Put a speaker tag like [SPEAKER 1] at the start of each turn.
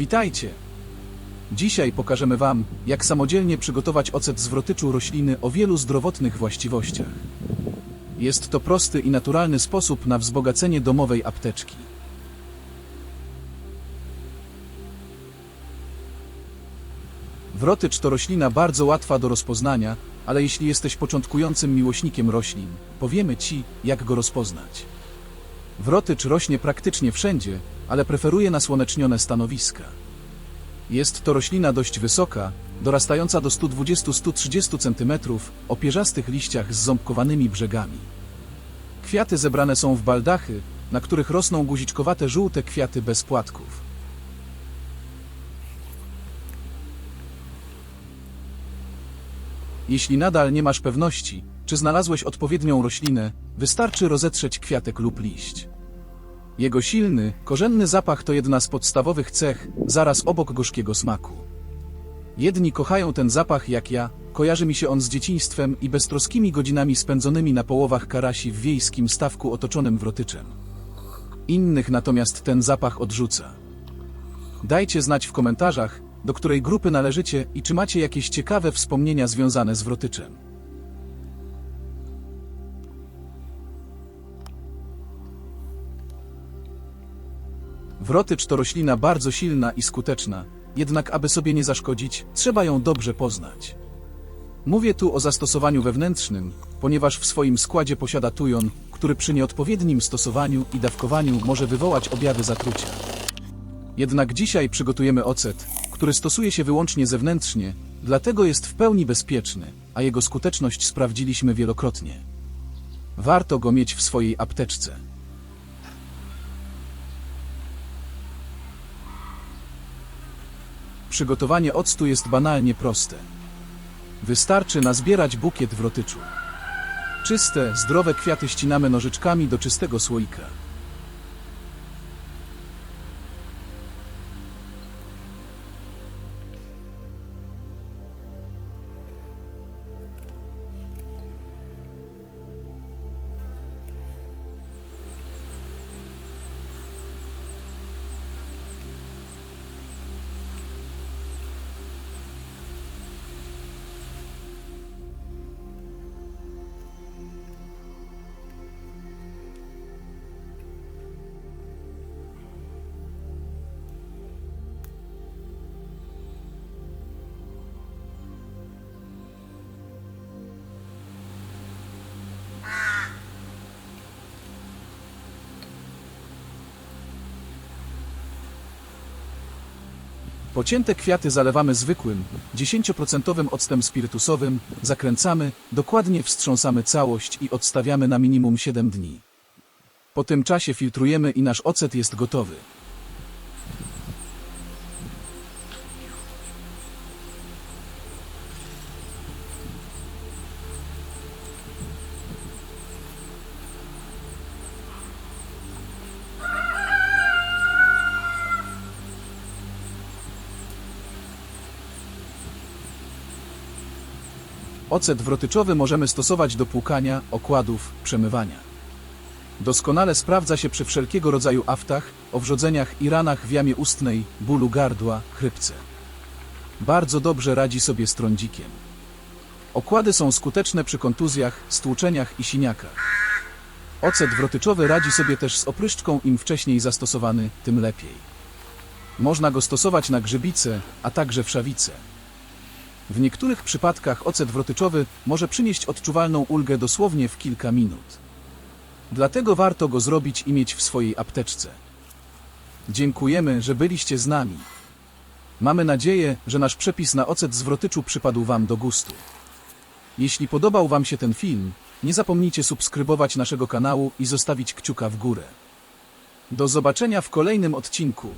[SPEAKER 1] Witajcie! Dzisiaj pokażemy Wam, jak samodzielnie przygotować ocet z wrotyczu rośliny o wielu zdrowotnych właściwościach. Jest to prosty i naturalny sposób na wzbogacenie domowej apteczki. Wrotycz to roślina bardzo łatwa do rozpoznania, ale jeśli jesteś początkującym miłośnikiem roślin, powiemy Ci, jak go rozpoznać. Wrotycz rośnie praktycznie wszędzie, ale preferuje nasłonecznione stanowiska. Jest to roślina dość wysoka, dorastająca do 120-130 cm, o pierzastych liściach z ząbkowanymi brzegami. Kwiaty zebrane są w baldachy, na których rosną guziczkowate żółte kwiaty bez płatków. Jeśli nadal nie masz pewności, czy znalazłeś odpowiednią roślinę, wystarczy rozetrzeć kwiatek lub liść. Jego silny, korzenny zapach to jedna z podstawowych cech, zaraz obok gorzkiego smaku. Jedni kochają ten zapach jak ja, kojarzy mi się on z dzieciństwem i beztroskimi godzinami spędzonymi na połowach karasi w wiejskim stawku otoczonym wrotyczem. Innych natomiast ten zapach odrzuca. Dajcie znać w komentarzach, do której grupy należycie i czy macie jakieś ciekawe wspomnienia związane z wrotyczem. Wrotycz to roślina bardzo silna i skuteczna, jednak aby sobie nie zaszkodzić, trzeba ją dobrze poznać. Mówię tu o zastosowaniu wewnętrznym, ponieważ w swoim składzie posiada tujon, który przy nieodpowiednim stosowaniu i dawkowaniu może wywołać objawy zatrucia. Jednak dzisiaj przygotujemy ocet, który stosuje się wyłącznie zewnętrznie, dlatego jest w pełni bezpieczny, a jego skuteczność sprawdziliśmy wielokrotnie. Warto go mieć w swojej apteczce. Przygotowanie octu jest banalnie proste. Wystarczy nazbierać bukiet w rotyczu. Czyste, zdrowe kwiaty ścinamy nożyczkami do czystego słoika. Pocięte kwiaty zalewamy zwykłym, 10% octem spirytusowym, zakręcamy, dokładnie wstrząsamy całość i odstawiamy na minimum 7 dni. Po tym czasie filtrujemy i nasz ocet jest gotowy. Ocet wrotyczowy możemy stosować do płukania, okładów, przemywania. Doskonale sprawdza się przy wszelkiego rodzaju aftach, owrzodzeniach i ranach w jamie ustnej, bólu gardła, chrypce. Bardzo dobrze radzi sobie z trądzikiem. Okłady są skuteczne przy kontuzjach, stłuczeniach i siniakach. Ocet wrotyczowy radzi sobie też z opryszczką, im wcześniej zastosowany, tym lepiej. Można go stosować na grzybice, a także wszawice. W niektórych przypadkach ocet wrotyczowy może przynieść odczuwalną ulgę dosłownie w kilka minut. Dlatego warto go zrobić i mieć w swojej apteczce. Dziękujemy, że byliście z nami. Mamy nadzieję, że nasz przepis na ocet z wrotyczu przypadł Wam do gustu. Jeśli podobał Wam się ten film, nie zapomnijcie subskrybować naszego kanału i zostawić kciuka w górę. Do zobaczenia w kolejnym odcinku.